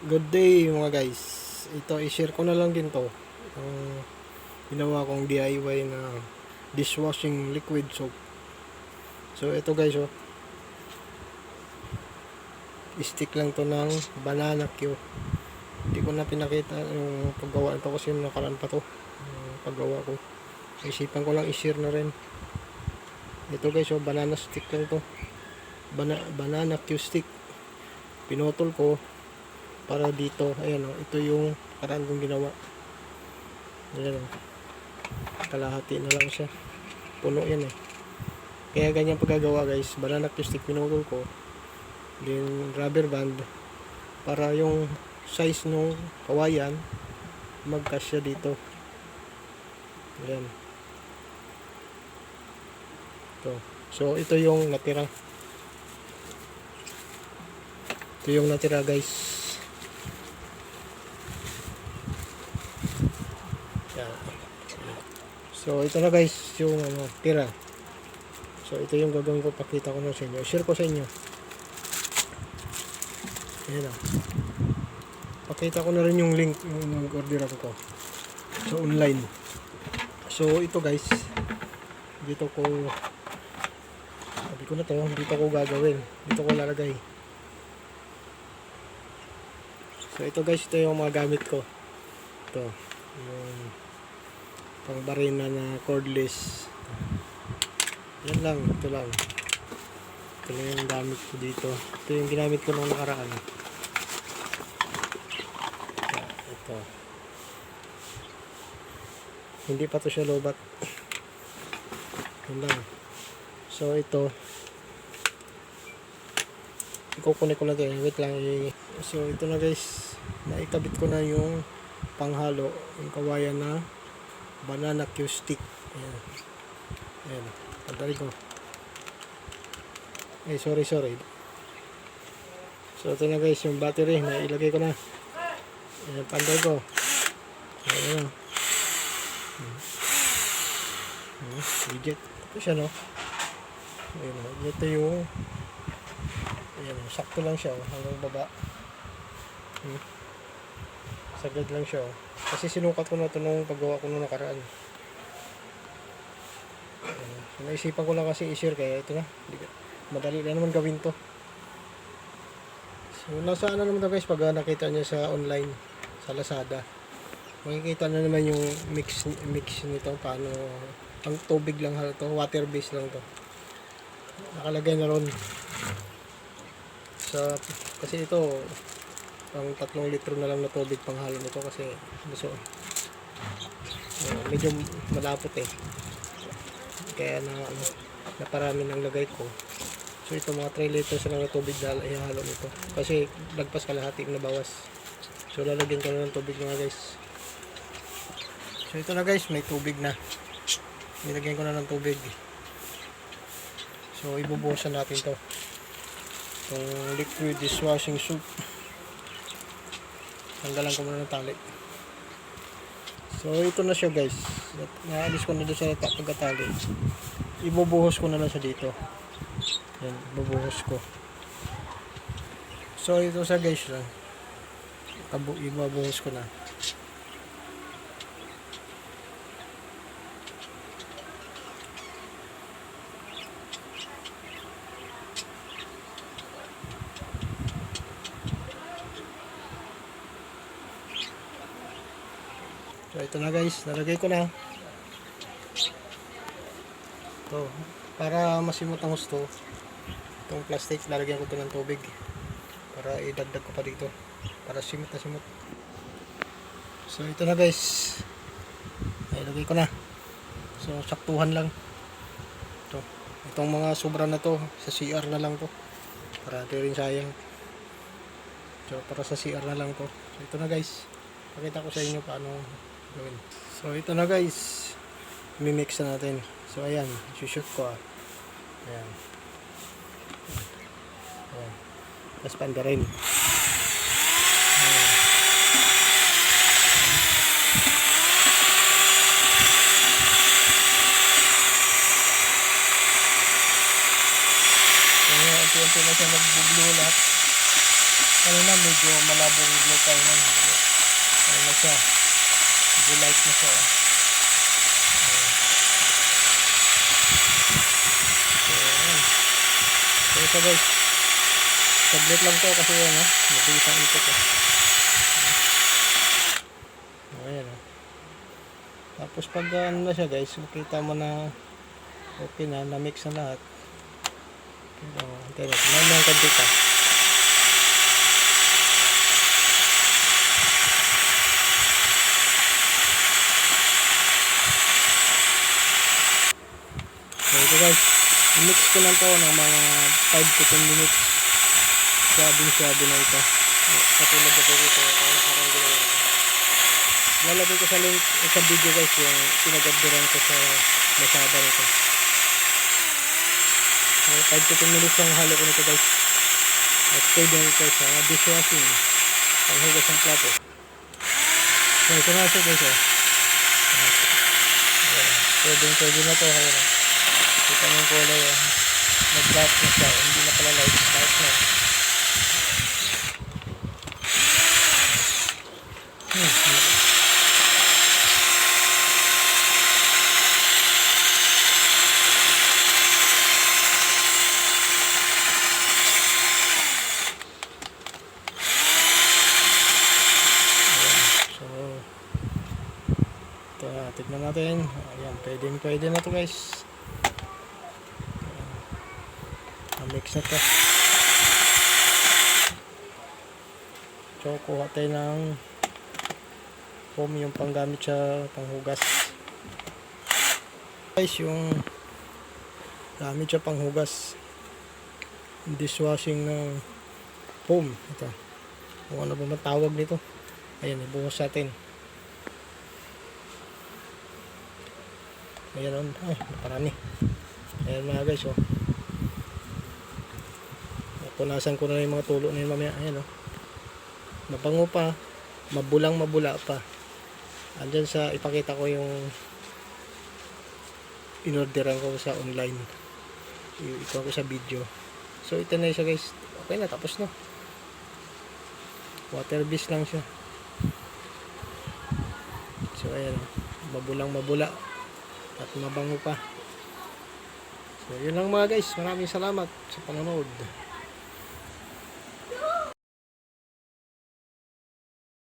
Good day mga guys. Ito i-share ko na lang din to. Ang ginawa kong DIY na dishwashing liquid soap. So ito guys oh. Stick lang to ng banana Q. Hindi ko na pinakita yung paggawa nito kasi nakaraan pa to. Yung paggawa ko. Isipan ko lang i-share na rin. Ito guys oh, banana stick lang to. Bana banana Q stick. Pinotol ko para dito ayan o ito yung paraan kong ginawa. Ayan o. Kalahati na lang siya. Puno yan eh. Kaya ganyan paggagawa guys. Banana cue stick pinulol ko. Then rubber band. Para yung size nung kawayan magkasya dito. Ayan. Ito. So ito yung natira. Ito yung natira guys Yan. So, ito na guys, yung ano, tira. So, ito yung gagawin ko, pakita ko na sa inyo. Share ko sa inyo. Ayan na. Pakita ko na rin yung link yung orderan ko. So, online. So, ito guys, dito ko, sabi ko na to, dito ko gagawin. Dito ko lalagay. So, ito guys, ito yung mga gamit ko. Ito, yung pang barina na cordless. Yan lang ito lang. Ito lang yung gamit ko dito. Ito yung ginamit ko nung nakaraan. Ito. Hindi pa to siya lobat. Yan lang. So ito. Ikukunin ko na to eh. wait lang eh. so ito na guys. Naikabit ko na yung panghalo yung kawayan na banana Q stick. Ayan. Ayan. Pagdali ko. Ay sorry sorry. So ito na guys yung battery na ilagay ko na. Ayan panday ko. Ayan. Hmm. Hmm, legit ito siya no? Ayan ito yung ayan sakto lang siya oh, hanggang baba. Hmm. Sagad lang siya oh. Kasi sinukat ko na ito nung paggawa ko nung nakaraan. So, naisipan ko lang kasi i-share kaya ito na. Madali na naman gawin to. So, nasa ano naman to guys pag ah, nakita niya sa online, sa Lazada. Makikita na naman yung mix mix nito paano ang tubig lang to, water based lang to. Nakalagay na ron. Sa kasi ito pang tatlong litro na lang na tubig panghalo nito kasi gusto uh, medyo malapot eh. Kaya na ano naparami ng lagay ko. So ito mga 3 litros na lang na tubig dahil ihalo nito. Kasi lagpas kalahati na bawas. So lalagyan ko na ng tubig mga guys. So ito na guys may tubig na. Nilagyan ko na ng tubig. So ibubuhusan natin to. Itong liquid dishwashing soap Tanggalan ko muna ng tali. So, ito na siya guys. Naalis ko na doon sa ta- pagkatali. Ibubuhos ko na lang siya dito. Yan, ibubuhos ko. So, ito sa guys lang. Ibubuhos ko na. Ito na guys. Nalagay ko na. Ito. Para masimot ang gusto. Itong plastic, lalagyan ko ito ng tubig. Para idagdag ko pa dito. Para simot na simot. So, ito na guys. Nilagay ko na. So, saktuhan lang. Ito. Itong mga sobra na to, sa CR na lang to. Para di rin sayang. So, para sa CR na lang to. So, ito na guys. Pakita ko sa inyo paano gawin. So, ito na guys. Mimix na natin. So, ayan. Shoot ko ah. Ayan. Ayan. Tapos panda rin. Unti-unti na siya nagbublo lahat. Kanina medyo malabong blue tayo nun. Ano na siya. Medyo light na siya. oh. So, guys. Tablet lang to kasi ano, mabilis ang ikot eh. Ayan oh. Tapos pag ano na siya guys, makita mo na okay na, na-mix na lahat. Pero, hintay natin. May mga kadit So ito guys, i-mix ko lang to ng mga 5 to 10 minutes. Swabing swabe na ito. Katulad ito dito, kaya nakaranggulo lang ito. Lalagay ko sa link eh, sa video guys yung pinagabdiran ko sa Lazada nito. So 5 to 10 minutes ang halo ko nito guys. At pwede na ito sa dishwashing. Panghugas ng plato. So ito na siya guys. Ayan. Pwede, pwede na to. Ayan. oh. Kita mo yung kulay oh. Nag-dark na siya. Hindi na pala light. Dark na. Hmm. So, ito na, tignan natin. Ayan, pwede, pwede na to guys. Na to. So, kuha tayo ng foam yung panggamit sa panghugas. Guys, yung gamit sa panghugas. Dishwashing ng foam. Ito. Kung ano ba man tawag nito. Ayan, ibuhos natin. Ayan, on. Ay, parami. Ayan mga guys, oh. Punasan ko na yung mga tulo na yun mamaya. Ayan, oh. Mabango pa. Mabulang mabula pa. Andyan sa, ipakita ko yung inorderan ko sa online. Ito ko sa video. So, ito na siya guys. Okay na, tapos na. Water base lang siya. So ayan, oh. mabulang mabula at mabango pa. So yun lang mga guys, maraming salamat sa panonood.